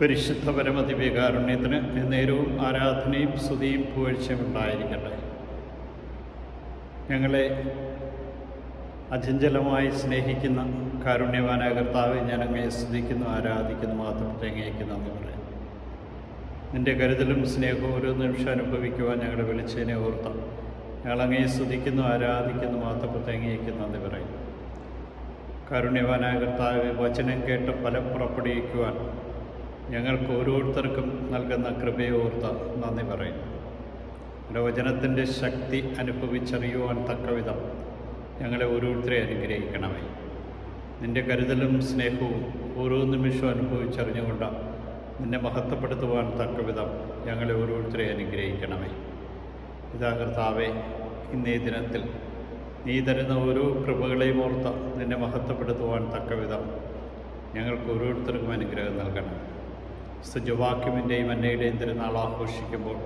പരിശുദ്ധ പരമദിവ്യകാരുണ്യത്തിന് നേരവും ആരാധനയും സ്തുതിയും പുകഴ്ചയും ഉണ്ടായിരിക്കട്ടെ. ഞങ്ങളെ അചഞ്ചലമായി സ്നേഹിക്കുന്ന കാരുണ്യവാനായ കർത്താവെ ഞാൻ അങ്ങയെ സ്തുതിക്കുന്നു ആരാധിക്കുന്നു മാത്രം അങ്ങേക്ക് നന്ദി പറയാം. നിന്റെ കരുതലും സ്നേഹവും ഓരോ നിമിഷം അനുഭവിക്കുവാൻ ഞങ്ങളെ വിളിച്ചതിനെ ഓർത്താം ഞങ്ങൾ അങ്ങയെ സ്തുതിക്കുന്നു ആരാധിക്കുന്നു മാത്രം അങ്ങേക്ക് നന്ദി പറയും. കാരുണ്യവാനായ കർത്താവ് വചനം കേട്ട് ഫലം പുറപ്പെടുവിക്കുവാൻ ഞങ്ങൾക്ക് ഓരോരുത്തർക്കും നൽകുന്ന കൃപയോർത്ത നന്ദി പറയും എന്റെ വചനത്തിന്റെ ശക്തി അനുഭവിച്ചറിയുവാൻ തക്കവിധം ഞങ്ങളെ ഓരോരുത്തരെ അനുഗ്രഹിക്കണമേ. നിന്റെ കരുതലും സ്നേഹവും ഓരോ നിമിഷവും അനുഭവിച്ചറിഞ്ഞുകൊണ്ട് നിന്നെ മഹത്വപ്പെടുത്തുവാൻ തക്കവിധം ഞങ്ങളെ ഓരോരുത്തരെ അനുഗ്രഹിക്കണമേ. ഇതാ കർത്താവെ ഇന്നേ ദിനത്തിൽ നീ തരുന്ന ഓരോ കൃപകളെയും ഓർത്ത് നിന്നെ മഹത്വപ്പെടുത്തുവാൻ തക്കവിധം ഞങ്ങൾക്ക് ഓരോരുത്തർക്കും അനുഗ്രഹം നൽകണം സുജവാക്യമിന്റെയും അന്നയുടെയും തിരുനാൾ ആഘോഷിക്കുമ്പോൾ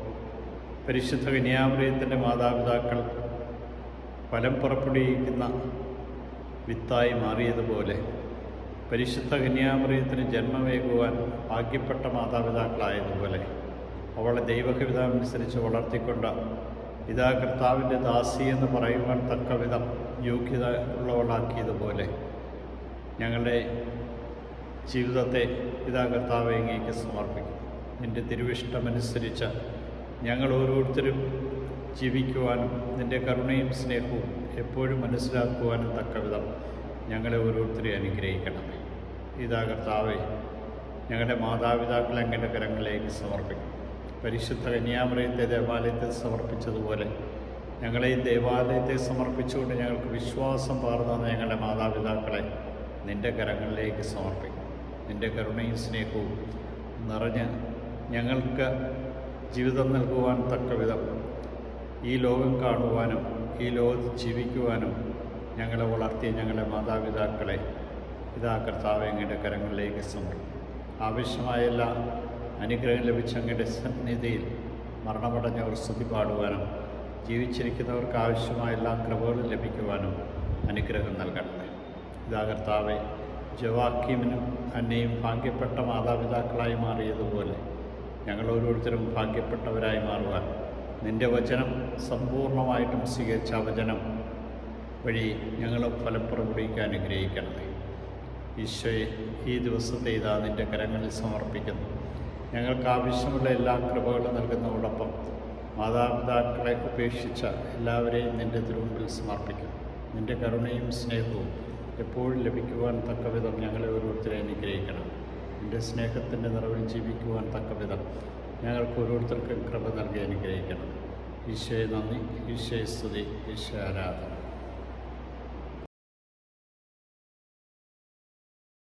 പരിശുദ്ധ കന്യാമൃയത്തിന്റെ മാതാപിതാക്കൾ ഫലം പുറപ്പെടുവിക്കുന്ന വിത്തായി മാറിയതുപോലെ പരിശുദ്ധ കന്യാമൃയത്തിന് ജന്മമേകുവാൻ ഭാഗ്യപ്പെട്ട മാതാപിതാക്കളായതുപോലെ അവളെ ദൈവകവിതമനുസരിച്ച് വളർത്തിക്കൊണ്ട് ഇതാ കർത്താവിന്റെ ദാസി എന്ന് പറയുവാൻ തക്കവിധം യോഗ്യത ഉള്ളവളാക്കിയതുപോലെ ഞങ്ങളുടെ ജീവിതത്തെ ഇതാ കർത്താവ് സമർപ്പിക്കും. നിന്റെ തിരുവിഷ്ടമനുസരിച്ച് ഞങ്ങൾ ഓരോരുത്തരും ജീവിക്കുവാനും നിന്റെ കരുണയും സ്നേഹവും എപ്പോഴും മനസ്സിലാക്കുവാനും തക്കവിധം ഞങ്ങളെ ഓരോരുത്തരെ അനുഗ്രഹിക്കണമേ. ഇതാ കർത്താവെ ഞങ്ങളുടെ മാതാപിതാക്കളെ അങ്ങയുടെ കരങ്ങളിലേക്ക് സമർപ്പിക്കും. പരിശുദ്ധ കന്യാമറയത്തെ ദേവാലയത്തിൽ സമർപ്പിച്ചതുപോലെ ഞങ്ങളെ ഈ ദേവാലയത്തെ സമർപ്പിച്ചുകൊണ്ട് ഞങ്ങൾക്ക് വിശ്വാസം പാർന്ന ഞങ്ങളുടെ മാതാപിതാക്കളെ നിന്റെ കരങ്ങളിലേക്ക് സമർപ്പിക്കും. നിന്റെ കരുണയും സ്നേഹവും നിറഞ്ഞ് ഞങ്ങൾക്ക് ജീവിതം നൽകുവാൻ തക്കവിധം. ഈ ലോകം കാണുവാനും ഈ ലോകത്ത് ജീവിക്കുവാനും ഞങ്ങളെ വളർത്തിയ ഞങ്ങളുടെ മാതാപിതാക്കളെ ഇതാ കർത്താവ് അങ്ങയുടെ കരങ്ങളിലേക്ക് സമർപ്പിക്കും. ആവശ്യമായ എല്ലാ അനുഗ്രഹം ലഭിച്ച അങ്ങയുടെ സന്നിധിയിൽ മരണമടഞ്ഞവർ സ്തുതി പാടുവാനും ജീവിച്ചിരിക്കുന്നവർക്ക് ആവശ്യമായ എല്ലാ കൃപകളും ലഭിക്കുവാനും അനുഗ്രഹം നൽകണമേ ഇതാ കർത്താവെ ജവാക്യമിനും അന്നയും ഭാഗ്യപ്പെട്ട മാതാപിതാക്കളായി മാറിയതുപോലെ ഞങ്ങൾ ഓരോരുത്തരും ഭാഗ്യപ്പെട്ടവരായി മാറുവാൻ നിന്റെ വചനം സമ്പൂർണമായിട്ടും സ്വീകരിച്ച വചനം വഴി ഞങ്ങൾ ഫലപ്രകടിക്കാൻ അനുഗ്രഹിക്കണമേ. ഈശോയെ ഈ ദിവസത്തെ ഇതാ നിന്റെ കരങ്ങളിൽ സമർപ്പിക്കുന്നു. ഞങ്ങൾക്ക് ആവശ്യമുള്ള എല്ലാ കൃപകളും നൽകുന്നതോടൊപ്പം മാതാപിതാക്കളെ ഉപേക്ഷിച്ച എല്ലാവരെയും നിന്റെ തിരുമുമ്പിൽ സമർപ്പിക്കുന്നു. നിന്റെ കരുണയും സ്നേഹവും എപ്പോഴും ലഭിക്കുവാൻ തക്കവിധം ഞങ്ങളെ ഓരോരുത്തരെ അനുഗ്രഹിക്കണം. എന്റെ സ്നേഹത്തിന്റെ നിറവിൽ ജീവിക്കുവാൻ തക്കവിധം ഞങ്ങൾക്ക് ഓരോരുത്തർക്കും കൃപ നൽകി അനുഗ്രഹിക്കണം. ഈശോയെ നന്ദി ഈശോയെ സ്തുതി ഈശോ ആരാധന.